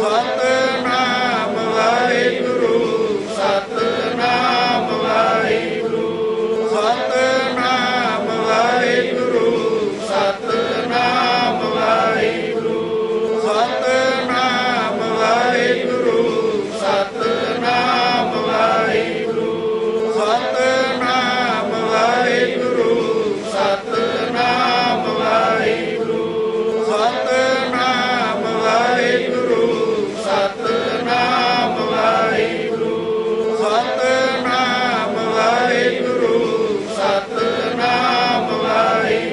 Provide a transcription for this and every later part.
Amén.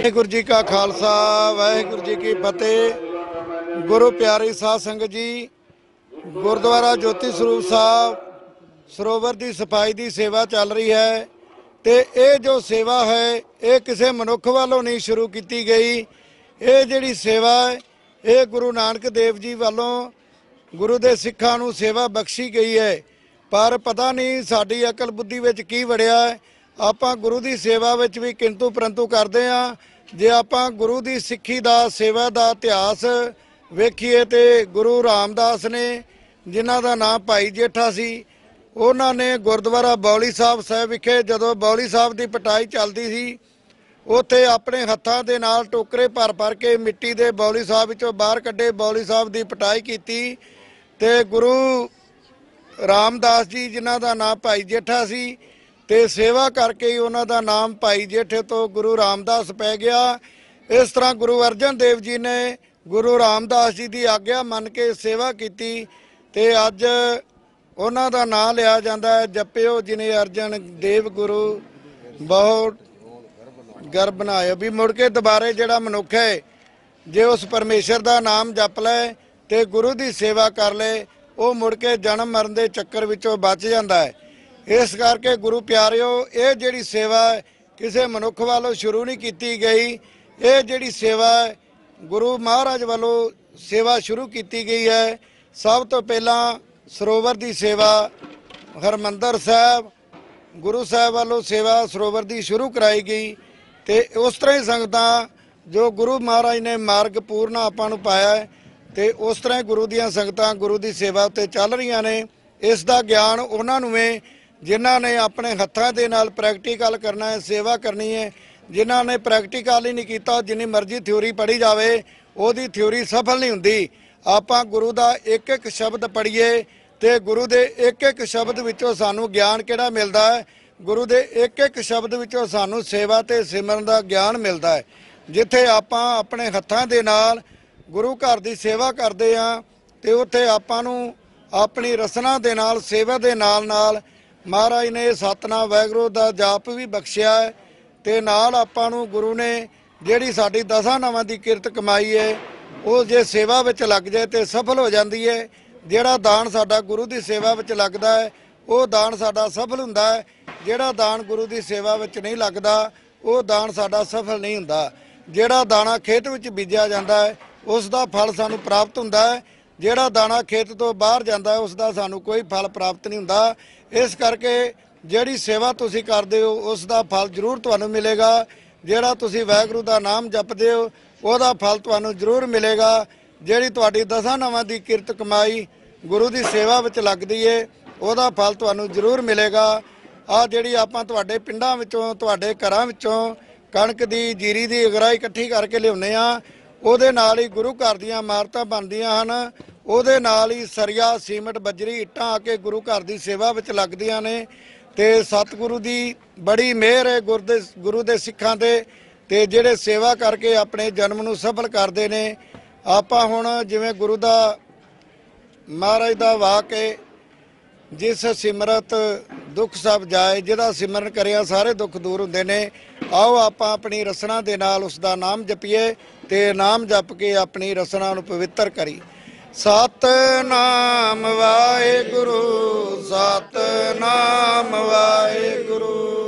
Waheguru ji ਕਾ ਖਾਲਸਾ, ਵਾਹਿਗੁਰੂ ਜੀ ਕੀ ਫਤਿਹ। ਗੁਰੂ ਪਿਆਰੀ ਸਾਧ ਸੰਗਤ ਜੀ, ਗੁਰਦੁਆਰਾ ਜੋਤੀ ਸਰੂਪ ਸਾਹਿਬ, ਸਰੋਵਰ ਦੀ ਸਫ਼ਾਈ ਦੀ ਸੇਵਾ ਚੱਲ ਰਹੀ ਹੈ ਤੇ ਇਹ ਜੋ ਸੇਵਾ ਹੈ, ਇਹ ਕਿਸੇ ਮਨੁੱਖ ਵੱਲੋਂ ਨਹੀਂ ਸ਼ੁਰੂ ਕੀਤੀ ਗਈ। ਇਹ ਜਿਹੜੀ ਸੇਵਾ ਹੈ, ਇਹ ਗੁਰੂ ਨਾਨਕ ਦੇਵ ਜੀ ਵੱਲੋਂ ਗੁਰੂ ਦੇ ਸਿੱਖਾਂ ਨੂੰ ਸੇਵਾ ਬਖਸ਼ੀ ਗਈ ਹੈ। ਪਰ ਪਤਾ ਨਹੀਂ ਸਾਡੀ ਅਕਲ ਬੁੱਧੀ ਵਿੱਚ ਕੀ ਵੜਿਆ ਆਪਾਂ ਗੁਰੂ ਦੀ ਸੇਵਾ ਵਿੱਚ ਵੀ ਕਿੰਤੂ ਪਰੰਤੂ ਕਰਦੇ ਆ ਜੇ ਆਪਾਂ ਗੁਰੂ ਦੀ ਸਿੱਖੀ ਦਾ, ਸੇਵਾ ਦਾ ਇਤਿਹਾਸ ਵੇਖੀਏ ਤੇ ਗੁਰੂ ਰਾਮਦਾਸ ਨੇ ਜਿਨ੍ਹਾਂ ਦਾ ਨਾਮ ਭਾਈ ਜੇਠਾ ਸੀ, ਉਹਨਾਂ ਨੇ ਗੁਰਦੁਆਰਾ ਬੌਲੀ ਸਾਹਿਬ ਸਾਹਿਬ ਵਿਖੇ ਜਦੋਂ ਬੌਲੀ ਸਾਹਿਬ ਦੀ ਪਟਾਈ ਚੱਲਦੀ ਸੀ, ਉੱਥੇ ਆਪਣੇ ਹੱਥਾਂ ਦੇ ਨਾਲ ਟੋਕਰੇ ਭਰ ਭਰ ਕੇ ਮਿੱਟੀ ਦੇ ਬੌਲੀ ਸਾਹਿਬ ਵਿੱਚੋਂ ਬਾਹਰ ਕੱਢੇ, ਬੌਲੀ ਸਾਹਿਬ ਦੀ ਪਟਾਈ ਕੀਤੀ ਤੇ ਗੁਰੂ ਰਾਮਦਾਸ ਜੀ ਜਿਨ੍ਹਾਂ ਦਾ ਨਾਮ ਭਾਈ ਜੇਠਾ ਸੀ ਤੇ ਸੇਵਾ ਕਰਕੇ ਹੀ ਉਹਨਾਂ ਦਾ ਨਾਮ ਭਾਈ ਜੇਠੇ ਤੋਂ ਗੁਰੂ ਰਾਮਦਾਸ ਪੈ ਗਿਆ। ਇਸ ਤਰ੍ਹਾਂ ਗੁਰੂ ਅਰਜਨ ਦੇਵ ਜੀ ਨੇ ਗੁਰੂ ਰਾਮਦਾਸ ਜੀ ਦੀ ਆਗਿਆ ਮੰਨ ਕੇ ਸੇਵਾ ਕੀਤੀ ਤੇ ਅੱਜ ਉਹਨਾਂ ਦਾ ਨਾਮ ਲਿਆ ਜਾਂਦਾ ਹੈ ਜਪਿਓ ਜਿਨੇ ਅਰਜਨ ਦੇਵ ਗੁਰੂ। ਬਹੁਤ ਗਰ ਬਣਾਇਆ। ਵੀ ਮੁੜ ਕੇ ਦੁਬਾਰੇ ਜਿਹੜਾ ਮਨੁੱਖ ਹੈ, ਜੇ ਉਸ ਪਰਮੇਸ਼ਰ ਦਾ ਨਾਮ ਜਪ ਲੈ ਤੇ ਗੁਰੂ ਦੀ ਸੇਵਾ ਕਰ ਲੈ ਉਹ ਮੁੜ ਕੇ ਜਨਮ ਮਰਨ ਦੇ ਚੱਕਰ ਵਿੱਚੋਂ ਬਚ ਜਾਂਦਾ ਹੈ। ਇਸ ਕਰਕੇ ਗੁਰੂ ਪਿਆਰਿਓ, ਇਹ ਜਿਹੜੀ ਸੇਵਾ ਕਿਸੇ ਮਨੁੱਖ ਵੱਲੋਂ ਸ਼ੁਰੂ ਨਹੀਂ ਕੀਤੀ ਗਈ, ਇਹ ਜਿਹੜੀ ਸੇਵਾ ਗੁਰੂ ਮਹਾਰਾਜ ਵੱਲੋਂ ਸੇਵਾ ਸ਼ੁਰੂ ਕੀਤੀ ਗਈ ਹੈ, ਸਭ ਤੋਂ ਪਹਿਲਾਂ ਸਰੋਵਰ ਦੀ ਸੇਵਾ ਹਰਮੰਦਰ ਸਾਹਿਬ, ਗੁਰੂ ਸਾਹਿਬ ਵੱਲੋਂ ਸੇਵਾ ਸਰੋਵਰ ਦੀ ਸ਼ੁਰੂ ਕਰਾਈ ਗਈ ਤੇ ਉਸ ਤਰ੍ਹਾਂ ਹੀ ਸੰਗਤਾਂ ਜੋ ਗੁਰੂ ਮਹਾਰਾਜ ਨੇ ਮਾਰਗ ਪੂਰਨ ਆਪਾਂ ਨੂੰ ਪਾਇਆ ਹੈ ਤੇ ਉਸ ਤਰ੍ਹਾਂ ਹੀ ਗੁਰੂ ਦੀਆਂ ਸੰਗਤਾਂ ਗੁਰੂ ਦੀ ਸੇਵਾ ਉੱਤੇ ਚੱਲ ਰਹੀਆਂ ਨੇ, ਇਸ ਦਾ ਗਿਆਨ ਉਹਨਾਂ ਨੂੰ ਵੀ ਜਿਨ੍ਹਾਂ ਨੇ ਆਪਣੇ ਹੱਥਾਂ ਦੇ ਨਾਲ ਪ੍ਰੈਕਟੀਕਲ ਕਰਨਾ ਹੈ, ਸੇਵਾ ਕਰਨੀ ਹੈ, ਜਿਨ੍ਹਾਂ ਨੇ ਪ੍ਰੈਕਟੀਕਲ ਹੀ ਨਹੀਂ ਕੀਤਾ, ਜਿੰਨੀ ਮਰਜ਼ੀ ਥਿਉਰੀ ਪੜ੍ਹੀ ਜਾਵੇ, ਉਹਦੀ ਥਿਉਰੀ ਸਫਲ ਨਹੀਂ ਹੁੰਦੀ। ਆਪਾਂ ਗੁਰੂ ਦਾ ਇੱਕ ਇੱਕ ਸ਼ਬਦ ਪੜ੍ਹੀਏ ਤੇ ਗੁਰੂ ਦੇ ਇੱਕ ਇੱਕ ਸ਼ਬਦ ਵਿੱਚੋਂ ਸਾਨੂੰ ਗਿਆਨ ਕਿਹੜਾ ਮਿਲਦਾ ਹੈ? ਗੁਰੂ ਦੇ ਇੱਕ ਇੱਕ ਸ਼ਬਦ ਵਿੱਚੋਂ ਸਾਨੂੰ ਸੇਵਾ ਤੇ ਸਿਮਰਨ ਦਾ ਗਿਆਨ ਮਿਲਦਾ ਹੈ। ਜਿੱਥੇ ਆਪਾਂ ਆਪਣੇ ਹੱਥਾਂ ਦੇ ਨਾਲ ਗੁਰੂ ਘਰ ਦੀ ਸੇਵਾ ਕਰਦੇ ਆ ਤੇ ਉੱਥੇ ਆਪਾਂ ਨੂੰ ਆਪਣੀ ਰਸਨਾ ਦੇ ਨਾਲ, ਸੇਵਾ ਦੇ ਨਾਲ ਨਾਲ ਮਹਾਰਾਜ ਨੇ ਸਤਨਾਮ ਵਾਹਿਗੁਰੂ ਦਾ ਜਾਪ ਵੀ ਬਖਸ਼ਿਆ ਹੈ ਤੇ ਨਾਲ ਆਪਾਂ ਨੂੰ ਗੁਰੂ ਨੇ ਜਿਹੜੀ ਸਾਡੀ ਦਸਾਂ ਨਵਾਂ ਦੀ ਕਿਰਤ ਕਮਾਈ ਹੈ, ਉਹ ਜੇ ਸੇਵਾ ਵਿੱਚ ਲੱਗ ਜਾਏ ਤੇ ਸਫਲ ਹੋ ਜਾਂਦੀ ਹੈ। ਜਿਹੜਾ ਦਾਨ ਸਾਡਾ ਗੁਰੂ ਦੀ ਸੇਵਾ ਵਿੱਚ ਲੱਗਦਾ ਹੈ, ਉਹ ਦਾਨ ਸਾਡਾ ਸਫਲ ਹੁੰਦਾ ਹੈ। ਜਿਹੜਾ ਦਾਨ ਗੁਰੂ ਦੀ ਸੇਵਾ ਵਿੱਚ ਨਹੀਂ ਲੱਗਦਾ, ਉਹ ਦਾਨ ਸਾਡਾ ਸਫਲ ਨਹੀਂ ਹੁੰਦਾ। ਜਿਹੜਾ ਦਾਣਾ ਖੇਤ ਵਿੱਚ ਬੀਜਿਆ ਜਾਂਦਾ ਹੈ, ਉਸ ਦਾ ਫਲ ਸਾਨੂੰ ਪ੍ਰਾਪਤ ਹੁੰਦਾ ਹੈ। ਜਿਹੜਾ ਦਾਣਾ ਖੇਤ ਤੋਂ ਬਾਹਰ ਜਾਂਦਾ ਹੈ ਉਸ ਦਾ ਸਾਨੂੰ ਕੋਈ ਫਲ ਪ੍ਰਾਪਤ ਨਹੀਂ ਹੁੰਦਾ। ਇਸ ਕਰਕੇ ਜਿਹੜੀ ਸੇਵਾ ਤੁਸੀਂ ਕਰਦੇ ਹੋ ਉਸ ਦਾ ਫਲ ਜ਼ਰੂਰ ਤੁਹਾਨੂੰ ਮਿਲੇਗਾ। ਜਿਹੜਾ ਤੁਸੀਂ ਵਾਹਿਗੁਰੂ ਦਾ ਨਾਮ ਜਪਦੇ ਹੋ, ਉਹਦਾ ਫਲ ਤੁਹਾਨੂੰ ਜ਼ਰੂਰ ਮਿਲੇਗਾ। ਜਿਹੜੀ ਤੁਹਾਡੀ ਦਸਾਂ ਨਵਾਂ ਦੀ ਕਿਰਤ ਕਮਾਈ ਗੁਰੂ ਦੀ ਸੇਵਾ ਵਿੱਚ ਲੱਗਦੀ ਏ, ਉਹਦਾ ਫਲ ਤੁਹਾਨੂੰ ਜ਼ਰੂਰ ਮਿਲੇਗਾ। ਆ ਜਿਹੜੀ ਆਪਾਂ ਤੁਹਾਡੇ ਪਿੰਡਾਂ ਵਿੱਚੋਂ, ਤੁਹਾਡੇ ਘਰਾਂ ਵਿੱਚੋਂ ਕਣਕ ਦੀ, ਜੀਰੀ ਦੀ ਅਗਰਾਈ ਇਕੱਠੀ ਕਰਕੇ ਲਿਆਉਂਦੇ ਆ ਉਹਦੇ ਨਾਲ ਹੀ ਗੁਰੂ ਘਰ ਦੀਆਂ ਇਮਾਰਤਾਂ ਬਣਦੀਆਂ ਹਨ। ਉਹਦੇ ਨਾਲ ਹੀ ਸਰੀਆ, ਸੀਮਟ, ਬੱਜਰੀ, ਇੱਟਾਂ ਆ ਕੇ ਗੁਰੂ ਘਰ ਦੀ ਸੇਵਾ ਵਿੱਚ ਲੱਗਦੀਆਂ ਨੇ। ਤੇ ਸਤਿਗੁਰੂ ਦੀ ਬੜੀ ਮਿਹਰ ਹੈ ਗੁਰ ਗੁਰੂ ਦੇ ਸਿੱਖਾਂ ਦੇ ਤੇ ਜਿਹੜੇ ਸੇਵਾ ਕਰਕੇ ਆਪਣੇ ਜਨਮ ਨੂੰ ਸਫਲ ਕਰਦੇ ਨੇ। ਆਪਾਂ ਹੁਣ ਜਿਵੇਂ ਗੁਰੂ ਦਾ ਮਹਾਰਾਜ ਦਾ ਵਾਕ ਹੈ ਜਿਸ ਸਿਮਰਤ ਦੁੱਖ ਸਭ ਜਾਏ, ਜਿਹਦਾ ਸਿਮਰਨ ਕਰਿਆ ਸਾਰੇ ਦੁੱਖ ਦੂਰ ਹੁੰਦੇ ਨੇ, ਆਓ ਆਪਾਂ ਆਪਣੀ ਰਸਨਾ ਦੇ ਨਾਲ ਉਸ ਦਾ ਨਾਮ ਜਪੀਏ ਤੇ ਨਾਮ ਜਪ ਕੇ ਆਪਣੀ ਰਸਨਾ ਨੂੰ ਪਵਿੱਤਰ ਕਰੀ ਸਤਨਾਮ ਵਾਹਿਗੁਰੂ ਸਤਨਾਮ ਵਾਹਿਗੁਰੂ।